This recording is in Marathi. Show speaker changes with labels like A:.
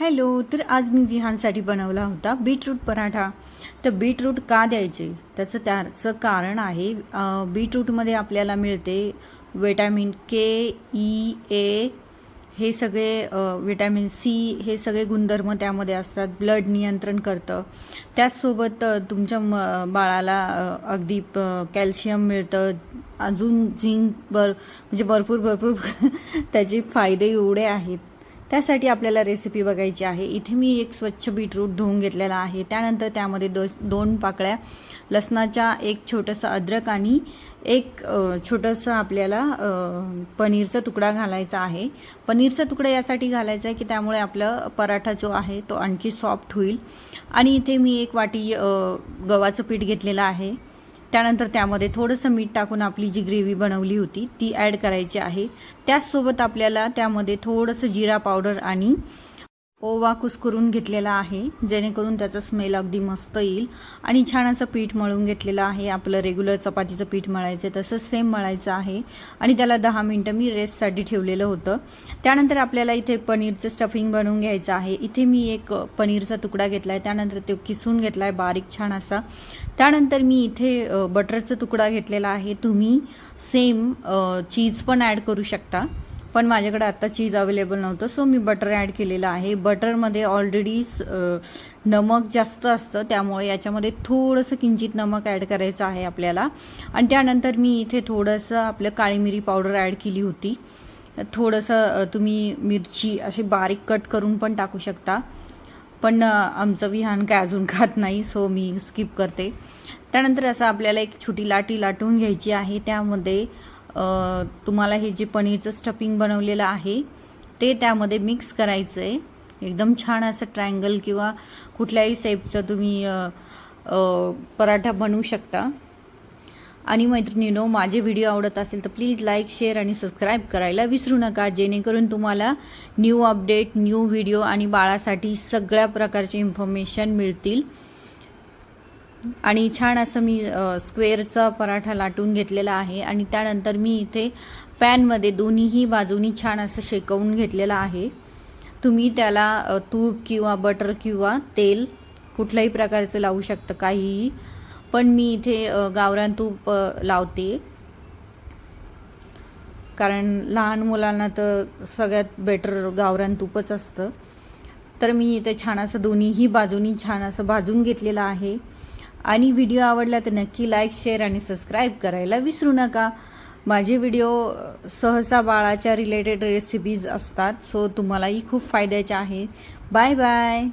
A: हॅलो तर आज मी विहानसाठी बनवला होता बीटरूट पराठा. तर बीटरूट का द्यायचे? त्याचं त्याचं कारण आहे बीटरूटमध्ये आपल्याला मिळते vitamin K E e, A हे सगळे विटॅमिन सी हे सगळे गुणधर्म त्यामध्ये असतात ब्लड नियंत्रण करतं. त्याचसोबत तुमच्या म बाळाला अगदी प- कॅल्शियम मिळतं. अजून झिंक बर म्हणजे भरपूर भरपूर त्याचे फायदे एवढे आहेत. त्यासाठी आपल्याला रेसिपी बघायची आहे. इथे मी एक स्वच्छ बीटरूट धुवून घेतलेला आहे. त्यानंतर त्यामध्ये दो दोन पाकळ्या लसणाच्या एक छोटंसं अद्रक आणि एक छोटंसं आपल्याला पनीरचा तुकडा घालायचा आहे. पनीरचा तुकडा यासाठी घालायचा आहे की त्यामुळे आपला पराठा जो आहे तो आणखी सॉफ्ट होईल. आणि इथे मी एक वाटी गव्हाचं पीठ घेतलेलं आहे. त्यानंतर त्यामध्ये थोडंसं मीठ टाकून आपली जी ग्रेव्ही बनवली होती ती ॲड करायची आहे. त्याचसोबत आपल्याला त्यामध्ये थोडंसं जिरा पावडर आणि ओवा कुस्करून घेतलेला आहे जेणेकरून त्याचा स्मेल अगदी मस्त येईल. आणि छान असं पीठ मळून घेतलेलं आहे आपलं रेग्युलर चपातीचं पीठ मळायचं आहे तसंच सेम मळायचं आहे. आणि त्याला दहा मिनटं मी रेस्टसाठी ठेवलेलं होतं. त्यानंतर आपल्याला इथे पनीरचं स्टफिंग बनवून घ्यायचं आहे. इथे मी एक पनीरचा तुकडा घेतला आहे त्यानंतर तो किसून घेतला आहे बारीक छान असा. त्यानंतर मी इथे बटरचा तुकडा घेतलेला आहे. तुम्ही सेम चीज पण ॲड करू शकता. पण माझ्याकडे आता चीज अवेलेबल नव्हतं सो मी बटर ॲड केलेलं आहे. बटरमध्ये ऑलरेडी नमक जास्त असतं त्यामुळे याच्यामध्ये थोडंसं किंचित नमक ॲड करायचं आहे आपल्याला. आणि त्यानंतर मी इथे थोडंसं आपलं काळी मिरी पावडर ॲड केली होती. थोडंसं तुम्ही मिरची अशी बारीक कट करून पण टाकू शकता. पण आमचं विहान काय अजून खात नाही सो मी स्किप करते. त्यानंतर असं आपल्याला एक छोटी लाटी लाटून घ्यायची आहे. त्यामध्ये तुम्हाला हे जे पनीरचं स्टफिंग बनवलेलं आहे ते त्यामध्ये मिक्स करायचं आहे एकदम छान असं ट्रायंगल किंवा कुठल्याही शेपचं तुम्ही पराठा बनवू शकता. आणि मैत्रिणीनो माझे व्हिडिओ आवडत असेल तर प्लीज लाईक शेअर आणि सबस्क्राईब करायला विसरू नका. जेणेकरून तुम्हाला न्यू अपडेट न्यू व्हिडिओ आणि बाळासाठी सगळ्या प्रकारचे इन्फॉर्मेशन मिळतील. आणि छान असं मी स्क्वेअरचा पराठा लाटून घेतलेला आहे आणि त्यानंतर मी इथे पॅनमध्ये दोन्हीही बाजूनी छान असं शेकवून घेतलेलं आहे. तुम्ही त्याला तूप किंवा बटर किंवा तेल कुठल्याही प्रकारचं लावू शकता काहीही. पण मी इथे गावरान तूप लावते. कारण लहान मुलांना तर सगळ्यात बेटर गावरान तूपच असतं. तर मी इथे छान असं दोन्हीही बाजूनी छान असं भाजून घेतलेलं आहे. आणि व्हिडिओ आवडला तर नक्की लाईक शेअर आणि सबस्क्राईब करायला विसरू नका. माझे व्हिडिओ सहसा बाळाच्या रिलेटेड रेसिपीज असतात सो तुम्हालाही खूप फायद्याच्या आहे. Bye bye